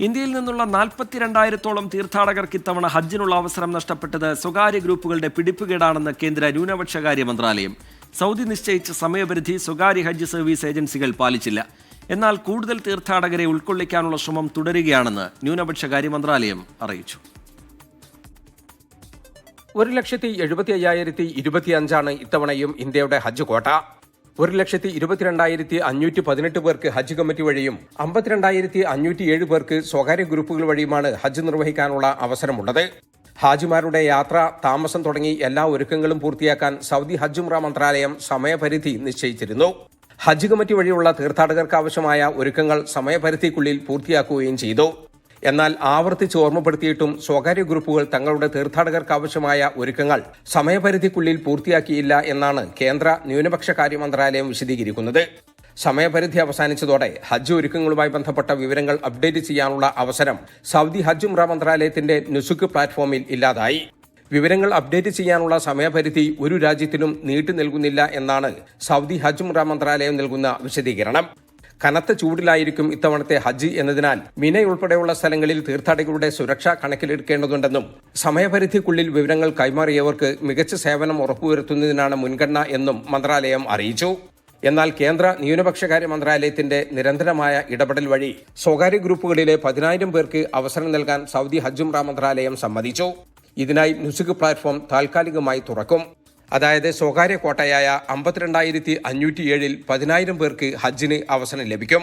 ഇന്ത്യയിൽ നിന്നുള്ള നാൽപ്പത്തിരണ്ടായിരത്തോളം തീർത്ഥാടകർക്ക് ഇത്തവണ ഹജ്ജിനുള്ള അവസരം നഷ്ടപ്പെട്ടത് സ്വകാര്യ ഗ്രൂപ്പുകളുടെ പിടിപ്പുകേടാണെന്ന് കേന്ദ്ര ന്യൂനപക്ഷകാര്യ മന്ത്രാലയം. സൗദി നിശ്ചയിച്ച സമയപരിധി സ്വകാര്യ ഹജ്ജ് സർവീസ് ഏജൻസികൾ പാലിച്ചില്ല. എന്നാൽ കൂടുതൽ തീർത്ഥാടകരെ ഉൾക്കൊള്ളിക്കാനുള്ള ശ്രമം തുടരുകയാണെന്ന് ന്യൂനപക്ഷകാര്യ മന്ത്രാലയം അറിയിച്ചു. ഒരു ലക്ഷത്തി എഴുപത്തി അയ്യായിരത്തി ഇരുപത്തിയഞ്ചാണ് ഇത്തവണയും ഇന്ത്യയുടെ ഹജ്ജ് കോട്ട. ഒരു ലക്ഷത്തി ഇരുപത്തിരണ്ടായിരത്തി അഞ്ഞൂറ്റി പതിനെട്ട് പേർക്ക് ഹജ്ജ് കമ്മിറ്റി വഴിയും അമ്പത്തിരണ്ടായിരത്തി അഞ്ഞൂറ്റി ഏഴ് പേർക്ക് സ്വകാര്യ ഗ്രൂപ്പുകൾ വഴിയുമാണ് ഹജ്ജ് നിർവഹിക്കാനുള്ള അവസരമുള്ളത്. ഹാജിമാരുടെ യാത്ര താമസം തുടങ്ങി എല്ലാ ഒരുക്കങ്ങളും പൂർത്തിയാക്കാൻ സൗദി ഹജ്ജ് ഉംറ മന്ത്രാലയം സമയപരിധി നിശ്ചയിച്ചിരുന്നു. ഹജ്ജ് കമ്മിറ്റി വഴിയുള്ള തീർത്ഥാടകർക്ക് ആവശ്യമായ ഒരുക്കങ്ങൾ സമയപരിധിക്കുള്ളിൽ പൂർത്തിയാക്കുകയും ചെയ്തു. എന്നാൽ ആവർത്തിച്ച് ഓർമ്മപ്പെടുത്തിയിട്ടും സ്വകാര്യ ഗ്രൂപ്പുകൾ തങ്ങളുടെ തീർത്ഥാടകർക്ക് ആവശ്യമായ ഒരുക്കങ്ങൾ സമയപരിധിക്കുള്ളിൽ പൂർത്തിയാക്കിയില്ല എന്നാണ് കേന്ദ്ര ന്യൂനപക്ഷ കാര്യ മന്ത്രാലയം വിശദീകരിക്കുന്നത്. സമയപരിധി അവസാനിച്ചതോടെ ഹജ്ജ് ഒരുക്കങ്ങളുമായി ബന്ധപ്പെട്ട വിവരങ്ങൾ അപ്ഡേറ്റ് ചെയ്യാനുള്ള അവസരം സൗദി ഹജ്ജ് ഉംറ മന്ത്രാലയത്തിന്റെ നുസുക്ക് പ്ലാറ്റ്ഫോമിൽ ഇല്ലാതായി. വിവരങ്ങൾ അപ്ഡേറ്റ് ചെയ്യാനുള്ള സമയപരിധി ഒരു രാജ്യത്തിനും നീട്ടി നൽകുന്നില്ല എന്നാണ് സൗദി ഹജ്ജ് ഉംറ മന്ത്രാലയം നൽകുന്ന വിശദീകരണം. കനത്ത ചൂടിലായിരിക്കും ഇത്തവണത്തെ ഹജ്ജ് എന്നതിനാൽ മിനയുൾപ്പെടെയുള്ള സ്ഥലങ്ങളിൽ തീർത്ഥാടകരുടെ സുരക്ഷ കണക്കിലെടുക്കേണ്ടതുണ്ടെന്നും സമയപരിധിക്കുള്ളിൽ വിവരങ്ങൾ കൈമാറിയവർക്ക് മികച്ച സേവനം ഉറപ്പുവരുത്തുന്നതിനാണ് മുൻഗണന എന്നും മന്ത്രാലയം അറിയിച്ചു. എന്നാൽ കേന്ദ്ര ന്യൂനപക്ഷകാര്യ മന്ത്രാലയത്തിന്റെ നിരന്തരമായ ഇടപെടൽ വഴി സ്വകാര്യ ഗ്രൂപ്പുകളിലെ പതിനായിരം പേർക്ക് അവസരം നൽകാൻ സൗദി ഹജ്ജുംറ മന്ത്രാലയം സമ്മതിച്ചു. ഇതിനായി മ്യൂസിക് പ്ലാറ്റ്ഫോം താൽക്കാലികമായി തുറക്കും. അതായത് സ്വകാര്യ കോട്ടയായ അമ്പത്തിരണ്ടായിരത്തി അഞ്ഞൂറ്റി ഏഴിൽ പതിനായിരം പേർക്ക് ഹജ്ജിന് അവസരം ലഭിക്കും.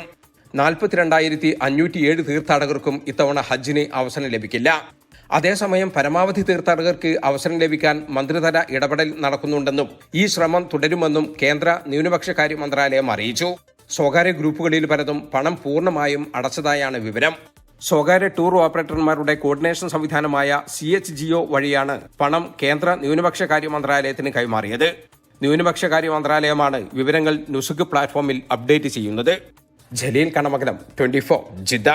നാൽപ്പത്തിരണ്ടായിരത്തി അഞ്ഞൂറ്റി ഏഴ് തീർത്ഥാടകർക്കും ഇത്തവണ ഹജ്ജിന് അവസരം ലഭിക്കില്ല. അതേസമയം പരമാവധി തീർത്ഥാടകർക്ക് അവസരം ലഭിക്കാൻ മന്ത്രിതല ഇടപെടൽ നടക്കുന്നുണ്ടെന്നും ഈ ശ്രമം തുടരുമെന്നും കേന്ദ്ര ന്യൂനപക്ഷകാര്യ മന്ത്രാലയം അറിയിച്ചു. സ്വകാര്യ ഗ്രൂപ്പുകളിൽ പലതും പണം പൂർണമായും അടച്ചതായാണ് വിവരം. സ്വകാര്യ ടൂർ ഓപ്പറേറ്റർമാരുടെ കോർഡിനേഷൻ സംവിധാനമായ സി എച്ച് ജിഒ വഴിയാണ് പണം കേന്ദ്ര ന്യൂനപക്ഷ കാര്യ മന്ത്രാലയത്തിന് കൈമാറിയത്. ന്യൂനപക്ഷ കാര്യ മന്ത്രാലയമാണ് വിവരങ്ങൾ നുസുക്ക് പ്ലാറ്റ്ഫോമിൽ അപ്ഡേറ്റ് ചെയ്യുന്നത്. Jaleel Kanamakalam twenty four Jeddah.